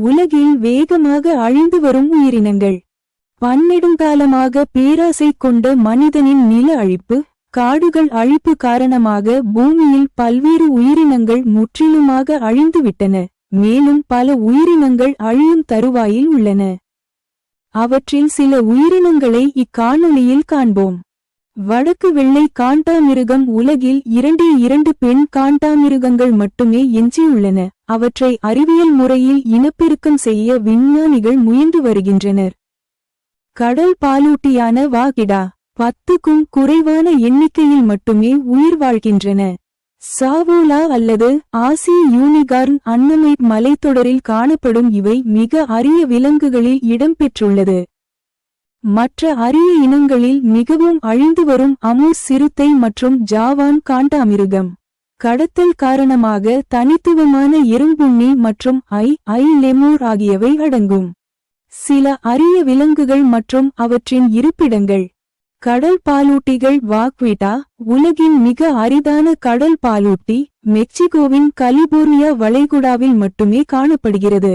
உலகில் வேகமாக அழிந்து வரும் உயிரினங்கள். பன்னெடுங்காலமாக பேராசை கொண்ட மனிதனின் நில அழிப்பு காடுகள் அழிப்பு காரணமாக பூமியில் பல்வேறு உயிரினங்கள் முற்றிலுமாக அழிந்துவிட்டன மேலும் பல உயிரினங்கள் அழியும் தருவாயில் உள்ளன. அவற்றில் சில உயிரினங்களை இக்காணொளியில் காண்போம். வடக்கு வெள்ளை காண்டாமிருகம் உலகில் இரண்டே இரண்டு பெண் காண்டாமிருகங்கள் மட்டுமே எஞ்சியுள்ளன. அவற்றை அறிவியல் முறையில் இனப்பெருக்கம் செய்ய விஞ்ஞானிகள் முயன்று வருகின்றனர். கடல் பாலூட்டியான வாகிடா பத்துக்கும் குறைவான எண்ணிக்கையில் மட்டுமே உயிர் வாழ்கின்றன. சாவோலா அல்லது ஆசிய யூனிகார்ன் அன்னமை மலைத்தொடரில் காணப்படும் இவை மிக அரிய விலங்குகளில் இடம்பெற்றுள்ளது. மற்ற அரிய இனங்களில் மிகவும் அழிந்து வரும் அமூஸ் சிறுத்தை மற்றும் ஜாவான் காண்டாமிருகம். கடத்தல் காரணமாக தனித்துவமான எறும்புண்ணி மற்றும் ஐ ஐ லெமூர் ஆகியவை அடங்கும். சில அரிய விலங்குகள் மற்றும் அவற்றின் இருப்பிடங்கள். கடல் பாலூட்டிகள் வாக்விட்டா உலகின் மிக அரிதான கடல் பாலூட்டி மெக்சிகோவின் கலிபோர்னியா வளைகுடாவில் மட்டுமே காணப்படுகிறது.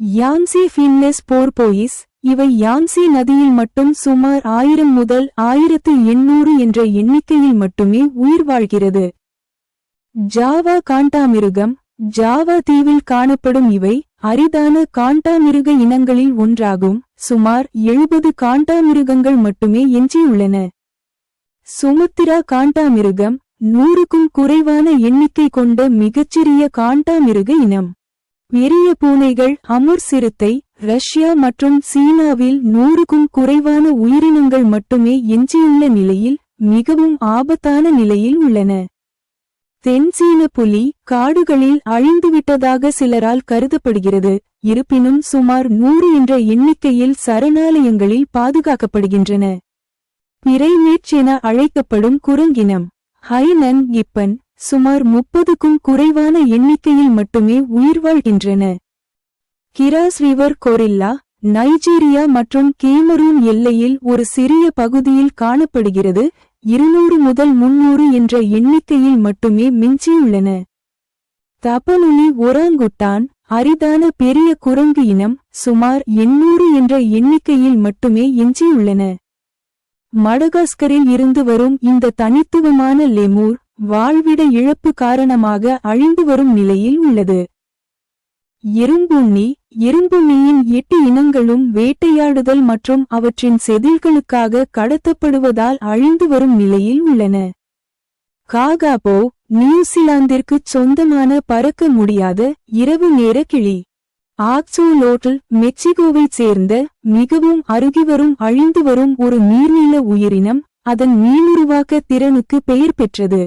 யான்சி ஃபின்லெஸ் போர்போயிஸ் இவை யான்சி நதியில் மட்டும் சுமார் ஆயிரம் முதல் ஆயிரத்து எண்ணூறு என்ற எண்ணிக்கையில் மட்டுமே உயிர் வாழ்கிறது. ஜாவா காண்டாமிருகம் ஜாவா தீவில் காணப்படும் இவை அரிதான காண்டாமிருக இனங்களில் ஒன்றாகும். சுமார் எழுபது காண்டாமிருகங்கள் மட்டுமே எஞ்சியுள்ளன சுமுத்திரா காண்டாமிருகம் நூறுக்கும் குறைவான எண்ணிக்கை கொண்ட மிகச்சிறிய காண்டாமிருக இனம். பெரிய பூனைகள் அமுர் சிறுத்தை ரஷ்யா மற்றும் சீனாவில் நூறுக்கும் குறைவான உயிரினங்கள் மட்டுமே எஞ்சியுள்ள நிலையில் மிகவும் ஆபத்தான நிலையில் உள்ளன. தென்சீன புலி காடுகளில் அழிந்துவிட்டதாக சிலரால் கருதப்படுகிறது இருப்பினும் சுமார் நூறு என்ற எண்ணிக்கையில் சரணாலயங்களில் பாதுகாக்கப்படுகின்றன. பிரைமேட்ஸ் என அழைக்கப்படும் குரங்கினம் ஹைனன் கிப்பன் சுமார் முப்பதுக்கும் குறைவான எண்ணிக்கையில் மட்டுமே உயிர் வாழ்கின்றன. கிராஸ் ரிவர் கொரில்லா நைஜீரியா மற்றும் கேமரூன் எல்லையில் ஒரு சிறிய பகுதியில் காணப்படுகிறது இருநூறு முதல் முன்னூறு என்ற எண்ணிக்கையில் மட்டுமே மிஞ்சியுள்ளன. தபனுலி ஒராங்குட்டான் அரிதான பெரிய குரங்கு இனம் சுமார் எண்ணூறு என்ற எண்ணிக்கையில் மட்டுமே எஞ்சியுள்ளன. மடகாஸ்கரில் இருந்து வரும் இந்த தனித்துவமான லெமூர் வாழ்விட இழப்பு காரணமாக அழிந்து வரும் நிலையில் உள்ளது. எறும்புண்ணி எறும்புண்ணியின் எட்டு இனங்களும் வேட்டையாடுதல் மற்றும் அவற்றின் செதில்களுக்காக கடத்தப்படுவதால் அழிந்து வரும் நிலையில் உள்ளன. காகாபோ நியூசிலாந்திற்குச் சொந்தமான பறக்க முடியாத இரவு நேர கிளி. ஆக்சோலோட்டல் மெக்சிகோவைச் சேர்ந்த மிகவும் அருகிவரும் அழிந்து வரும் ஒரு நீர்நில உயிரினம் அதன் மீளுருவாக்க திறனுக்கு பெயர் பெற்றது.